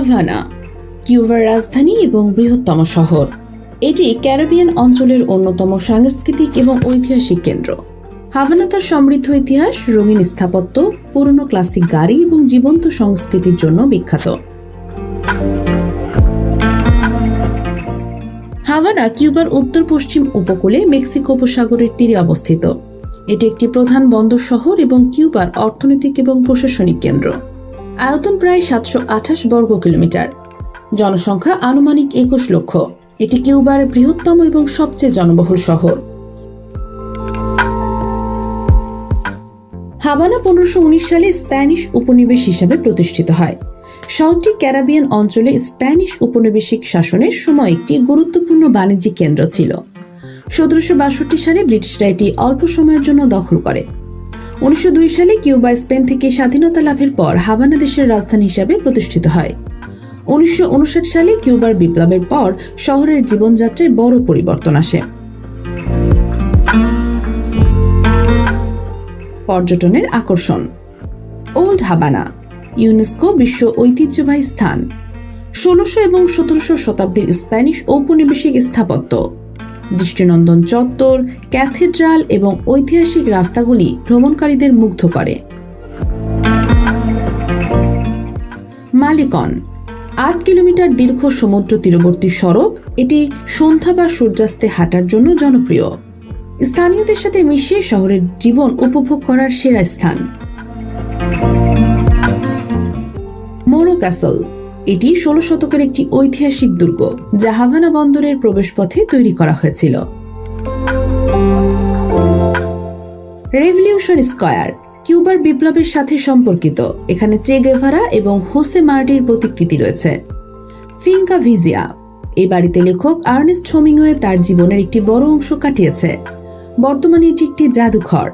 Havana, কিউবার রাজধানী এবং বৃহত্তম শহর। এটি ক্যারিবিয়ান অঞ্চলের অন্যতম সাংস্কৃতিক এবং ঐতিহাসিক কেন্দ্র। হাভানা তার সমৃদ্ধ ইতিহাস, রঙিন স্থাপত্য, পুরনো ক্লাসিক গাড়ি এবং জীবন্ত সংস্কৃতির জন্য বিখ্যাত। হাভানা কিউবার উত্তর পশ্চিম উপকূলে মেক্সিকো উপসাগরের তীরে অবস্থিত। এটি একটি প্রধান বন্দর শহর এবং কিউবার অর্থনৈতিক এবং প্রশাসনিক কেন্দ্র। আয়তন প্রায় সাতশো আঠাশ বর্গ কিলোমিটার। জনসংখ্যা আনুমানিক একুশ লক্ষ। এটি কিউবার বৃহত্তম এবং সবচেয়ে জনবহুল শহর। হাবানা পনেরোশো সালে স্প্যানিশ উপনিবেশ হিসাবে প্রতিষ্ঠিত হয়। শহরটি ক্যারাবিয়ান অঞ্চলে স্প্যানিশ উপনিবেশিক শাসনের সময় একটি গুরুত্বপূর্ণ বাণিজ্যিক কেন্দ্র ছিল। সতেরোশো বাষট্টি সালে ব্রিটিশরা এটি অল্প সময়ের জন্য দখল করে। উনিশশো দুই সালে কিউবা, স্পেন থেকে স্বাধীনতা লাভের পর হাভানা দেশের রাজধানী হিসাবে প্রতিষ্ঠিত হয়। উনিশশো উনষাট সালে কিউবার বিপ্লবের পর শহরের জীবনযাত্রায় বড় পরিবর্তন আসে। পর্যটনের আকর্ষণ। ওল্ড হাবানা ইউনেস্কো বিশ্ব ঐতিহ্যবাহী স্থান। ষোলোশো এবং সতেরোশো শতাব্দীর স্প্যানিশ ঔপনিবেশিক স্থাপত্য। দৃষ্টিনন্দন চত্বর, ক্যাথেড্রাল এবং ঐতিহাসিক রাস্তাগুলি ভ্রমণকারীদের মুগ্ধ করে। মালিকন, আট কিলোমিটার দীর্ঘ সমুদ্র তীরবর্তী সড়ক, এটি সন্ধ্যা বা সূর্যাস্তে হাঁটার জন্য জনপ্রিয়। স্থানীয়দের সাথে মিশিয়ে শহরের জীবন উপভোগ করার সেরা স্থান। মোরো ক্যাসল এটি ষোলো শতকের একটি ঐতিহাসিক দুর্গ, যা হাভানা বন্দরের প্রবেশপথে তৈরি করা হয়েছিল। রেভলিউশন স্কয়ার কিউবার বিপ্লবের সাথে সম্পর্কিত। এখানে চে গেভারা এবং হোসে মার্টির প্রতিকৃতি রয়েছে। ফিঙ্কা ভিজিয়া এই বাড়িতে লেখক আর্নেস্ট হোমিংওয়ে তার জীবনের একটি বড় অংশ কাটিয়েছে। বর্তমানে এটি একটি জাদুঘর।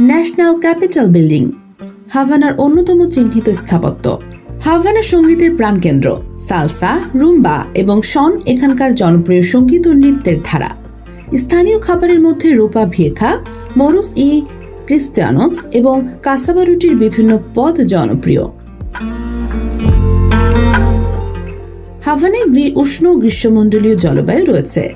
ন্যাশনাল ক্যাপিটাল বিল্ডিং হাভানার অন্যতম চিহ্নিত স্থাপত্য। হাভানা সঙ্গীতের প্রাণকেন্দ্র, সালসা, রুম্বা এবং শন এখানকার জনপ্রিয় সংগীত ও নৃত্যের ধারা। স্থানীয় খাবারের মধ্যে রূপা ভিয়েখা, মরুস ই ক্রিস্টিয়ানোস এবং কাসাবা রুটির বিভিন্ন পদ জনপ্রিয়। হাভানায় উষ্ণ গ্রীষ্মমণ্ডলীয় জলবায়ু রয়েছে।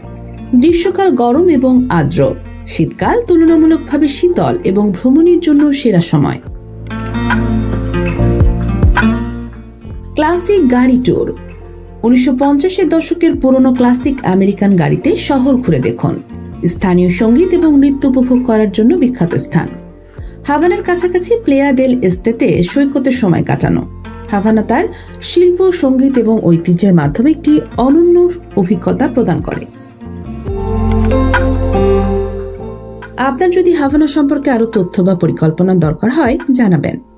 গ্রীষ্মকাল গরম এবং আর্দ্র। শীতকাল তুলনামূলকভাবে শীতল এবং ভ্রমণের জন্য সেরা সময়। ক্লাসিক গাড়ি ট্যুর। উনিশশো পঞ্চাশের দশকের পুরনো ক্লাসিক আমেরিকান গাড়িতে শহর ঘুরে দেখুন। স্থানীয় সংগীত এবং নৃত্য উপভোগ করার জন্য বিখ্যাত স্থান। হাভানার কাছাকাছি প্লেয়া দেল এস্তেতে সৈকতের সময় কাটানো। হাভানা তার শিল্প, সংগীত এবং ঐতিহ্যের মাধ্যমে একটি অনন্য অভিজ্ঞতা প্রদান করে। আপনার যদি হাভানা সম্পর্কে আরও তথ্য বা পরিকল্পনা দরকার হয়, জানাবেন।